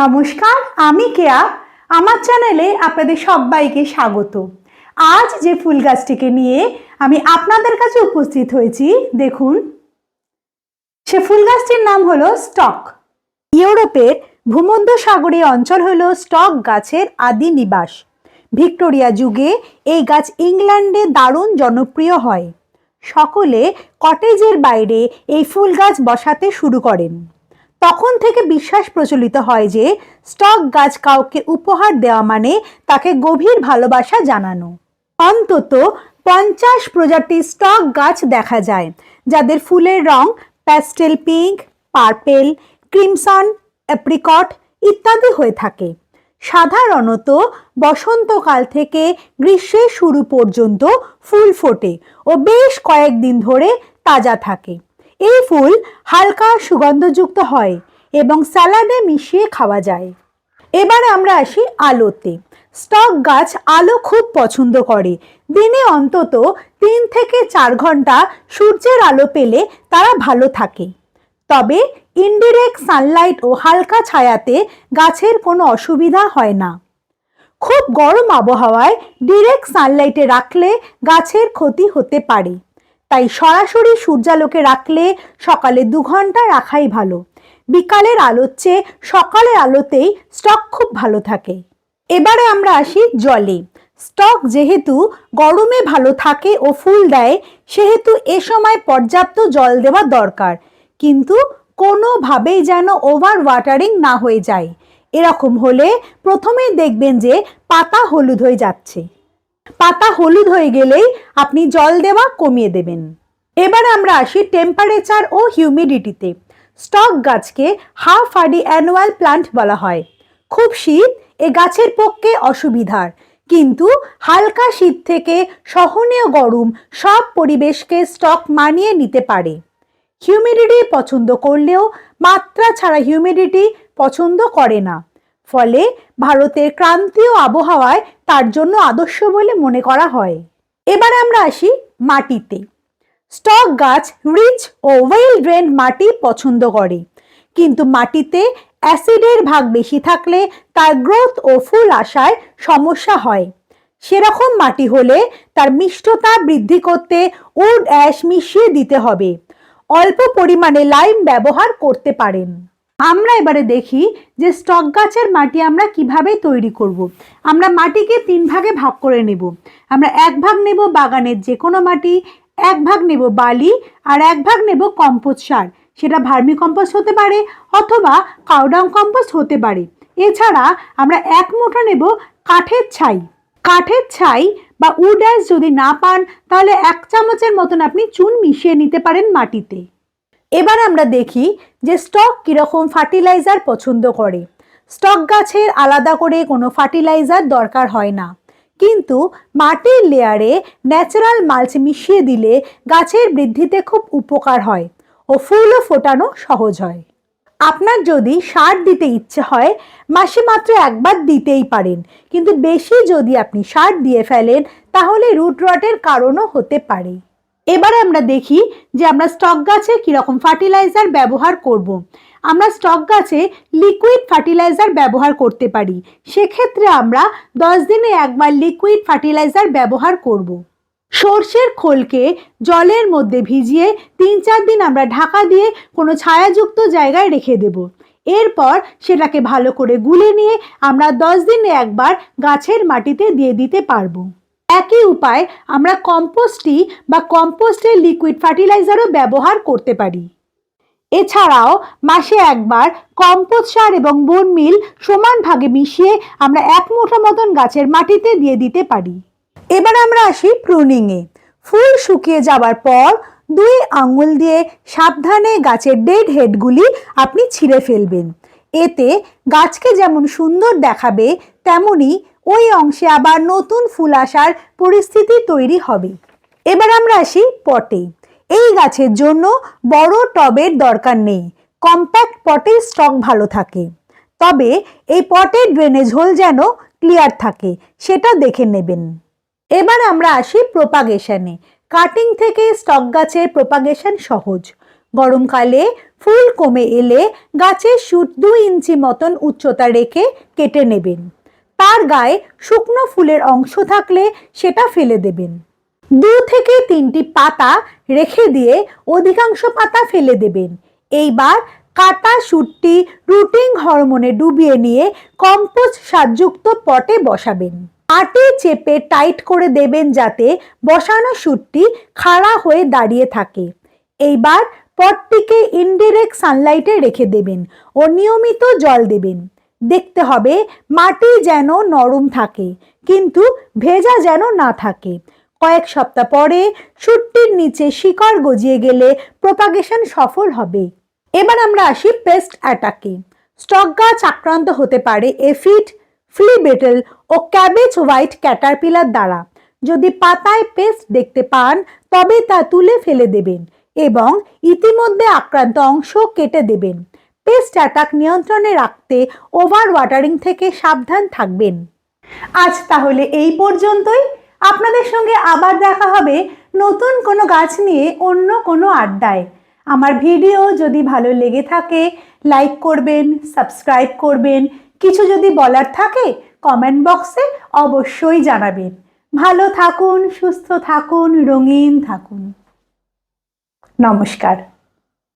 নমস্কার, আমি কেয়া। আমার চ্যানেলে আপনাদের সবাইকে স্বাগত। আজ যে ফুল গাছটিকে নিয়ে আমি আপনাদের কাছে উপস্থিত হয়েছি, দেখুন। সে ফুল গাছটির নাম হলো স্টক। ইউরোপের ভূমধ্য সাগরীয় অঞ্চল হলো স্টক গাছের আদি নিবাস। ভিক্টোরিয়া যুগে এই গাছ ইংল্যান্ডে দারুণ জনপ্রিয় হয়। সকলে কটেজের বাইরে এই ফুল গাছ বসাতে শুরু করেন। তখন থেকে বিশ্বাস প্রচলিত হয় যে স্টক গাছ কাউকে উপহার দেওয়া মানে তাকে গভীর ভালোবাসা জানানো। অন্তত পঞ্চাশ প্রজাতির স্টক গাছ দেখা যায়, যাদের ফুলের রং pastel pink, purple, crimson apricot ইত্যাদি হয়ে থাকে। সাধারণত বসন্তকাল থেকে গ্রীষ্মের শুরু পর্যন্ত ফুল ফোটে ও বেশ কয়েকদিন ধরে তাজা থাকে। এই ফুল হালকা সুগন্ধযুক্ত হয় এবং স্যালাডে মিশিয়ে খাওয়া যায়। এবার আমরা আসি আলোতে। স্টক গাছ আলো খুব পছন্দ করে। দিনে অন্তত তিন থেকে চার ঘণ্টা সূর্যের আলো পেলে তারা ভালো থাকে। তবে ইনডিরেক্ট সানলাইট ও হালকা ছায়াতে গাছের কোনো অসুবিধা হয় না। খুব গরম আবহাওয়ায় ডিরেক্ট সানলাইটে রাখলে গাছের ক্ষতি হতে পারে। তাই সরাসরি সূর্যালোকে রাখলে সকালে দু ঘণ্টা রাখাই ভালো। বিকালের আলোর চেয়ে সকালের আলোতেই স্টক খুব ভালো থাকে। এবারে আমরা আসি জলে। স্টক যেহেতু গরমে ভালো থাকে ও ফুল দেয়, সেহেতু এ সময় পর্যাপ্ত জল দেওয়া দরকার। কিন্তু কোনোভাবেই যেন ওভার ওয়াটারিং না হয়ে যায়। এরকম হলে প্রথমেই দেখবেন যে পাতা হলুদ হয়ে যাচ্ছে। পাতা হলুদ হয়ে গেলেই আপনি জল দেওয়া কমিয়ে দেবেন। এবার আমরা আসি টেম্পারেচার ও হিউমিডিটিতে স্টক গাছকে হাফ আডি অ্যানুয়াল প্লান্ট বলা হয়। খুব শীত এ গাছের পক্ষে অসুবিধার। কিন্তু হালকা শীত থেকে সহনীয় গরম সব পরিবেশকে স্টক মানিয়ে নিতে পারে। হিউমিডিটি পছন্দ করলেও মাত্রা ছাড়া হিউমিডিটি পছন্দ করে না। ফলে ভারতের ক্রান্তীয় আবহাওয়ায় তার জন্য আদর্শ বলে মনে করা হয়। এবার আমরা আসি মাটিতে। স্টক গাছ, রিচ ও ওয়েল ড্রেন মাটি পছন্দ করে। কিন্তু মাটিতে অ্যাসিডের ভাগ বেশি থাকলে তার গ্রোথ ও ফুল আসায় সমস্যা হয়। সেরকম মাটি হলে তার মিষ্টতা বৃদ্ধি করতে উড অ্যাশ মিশিয়ে দিতে হবে। অল্প পরিমাণে লাইম ব্যবহার করতে পারেন। আমরা এবারে দেখি যে স্টক গাছের মাটি আমরা কীভাবে তৈরি করব। আমরা মাটিকে তিন ভাগে ভাগ করে নেব। আমরা এক ভাগ নেব বাগানের যে কোনো মাটি, এক ভাগ নেব বালি আর এক ভাগ নেব কম্পোস্ট সার। সেটা ভার্মি কম্পোস্ট হতে পারে অথবা কাউডাং কম্পোস্ট হতে পারে। এছাড়া আমরা এক মুঠো নেব কাঠের ছাই। কাঠের ছাই বা উড যদি না পান, তাহলে এক চামচের মতন আপনি চুন মিশিয়ে নিতে পারেন মাটিতে। এবার আমরা দেখি যে স্টক কীরকম ফার্টিলাইজার পছন্দ করে। স্টক গাছের আলাদা করে কোনো ফার্টিলাইজার দরকার হয় না। কিন্তু মাটির লেয়ারে ন্যাচারাল মালচ মিশিয়ে দিলে গাছের বৃদ্ধিতে খুব উপকার হয় ও ফুলও ফোটানো সহজ হয়। আপনার যদি সার দিতে ইচ্ছে হয়, মাসে মাত্র একবার দিতেই পারেন। কিন্তু বেশি যদি আপনি সার দিয়ে ফেলেন, তাহলে রুট রটের কারণও হতে পারে। এবারে আমরা দেখি যে আমরা স্টক গাছে কীরকম ফার্টিলাইজার ব্যবহার করব। আমরা স্টক গাছে লিকুইড ফার্টিলাইজার ব্যবহার করতে পারি সেক্ষেত্রে আমরা দশ দিনে একবার লিকুইড ফার্টিলাইজার ব্যবহার করব। সর্ষের খোলকে জলের মধ্যে ভিজিয়ে তিন চার দিন আমরা ঢাকা দিয়ে কোনো ছায়াযুক্ত জায়গায় রেখে দেব এরপর সেটাকে ভালো করে গুলে নিয়ে আমরা দশ দিনে একবার গাছের মাটিতে দিয়ে দিতে পারব একই উপায় আমরা কম্পোস্টই বা কম্পোস্টের লিকুইড ফার্টিলাইজারও ব্যবহার করতে পারি। এছাড়াও মাসে একবার কম্পোস্ট সার এবং বন মিল সমান ভাগে মিশিয়ে আমরা এক মুঠো মতন গাছের মাটিতে দিয়ে দিতে পারি। এবার আমরা আসি প্রুনিংয়ে ফুল শুকিয়ে যাওয়ার পর দুই আঙুল দিয়ে সাবধানে গাছের ডেড হেডগুলি আপনি ছিঁড়ে ফেলবেন। এতে গাছকে যেমন সুন্দর দেখাবে, তেমনি ওই অংশে আবার নতুন ফুল আসার পরিস্থিতি তৈরি হবে। এবার আমরা আসি পটে। এই গাছের জন্য বড় টবের দরকার নেই। কম্প্যাক্ট পটে স্টক ভালো থাকে। তবে এই পটের ড্রেনেজ হোল যেন ক্লিয়ার থাকে, সেটা দেখে নেবেন। এবার আমরা আসি প্রোপাগেশনে। কাটিং থেকে স্টক গাছের প্রোপাগেশন সহজ। গরমকালে ফুল কমে এলে গাছের শুট দুই ইঞ্চি মতন উচ্চতা রেখে কেটে নেবেন। তার গায়ে শুকনো ফুলের অংশ থাকলে সেটা ফেলে দেবেন। দু থেকে তিনটি পাতা রেখে দিয়ে অধিকাংশ পাতা ফেলে দেবেন। এইবার কাটা শুটটি রুটিং হরমোনে ডুবিয়ে নিয়ে কম্পোস্ট সারযুক্ত পটে বসাবেন। আটে চেপে টাইট করে দেবেন যাতে বসানো শুটটি খাড়া হয়ে দাঁড়িয়ে থাকে। এইবার পটটিকে ইনডিরেক্ট সানলাইটে রেখে দেবেন ও নিয়মিত জল দেবেন। দেখতে হবে, মাটি যেন নরম থাকে, কিন্তু ভেজা যেন না থাকে। কয়েক সপ্তাহ পরে শুটটির নিচে শিকড় গজিয়ে গেলে প্রপাগেশন সফল হবে। এবার আমরা আসি পেস্ট অ্যাটাকে স্টক গাছ আক্রান্ত হতে পারে এফিড ফ্লি বেটল ও ক্যাবেজ হোয়াইট ক্যাটারপিলার দ্বারা। যদি পাতায় পেস্ট দেখতে পান, তবে তা তুলে ফেলে দেবেন এবং ইতিমধ্যে আক্রান্ত অংশ কেটে দেবেন। পেস্ট অ্যাটাক নিয়ন্ত্রণে রাখতে ওভার ওয়াটারিং থেকে সাবধান থাকবেন। আজ তাহলে এই পর্যন্তই। আপনাদের সঙ্গে আবার দেখা হবে নতুন কোনো গাছ নিয়ে অন্য কোনো আড্ডায়। আমার ভিডিও যদি ভালো লেগে থাকে লাইক করবেন সাবস্ক্রাইব করবেন। কিছু যদি বলার থাকে কমেন্ট বক্সে অবশ্যই জানাবেন। ভালো থাকুন, সুস্থ থাকুন, রঙিন থাকুন। নমস্কার।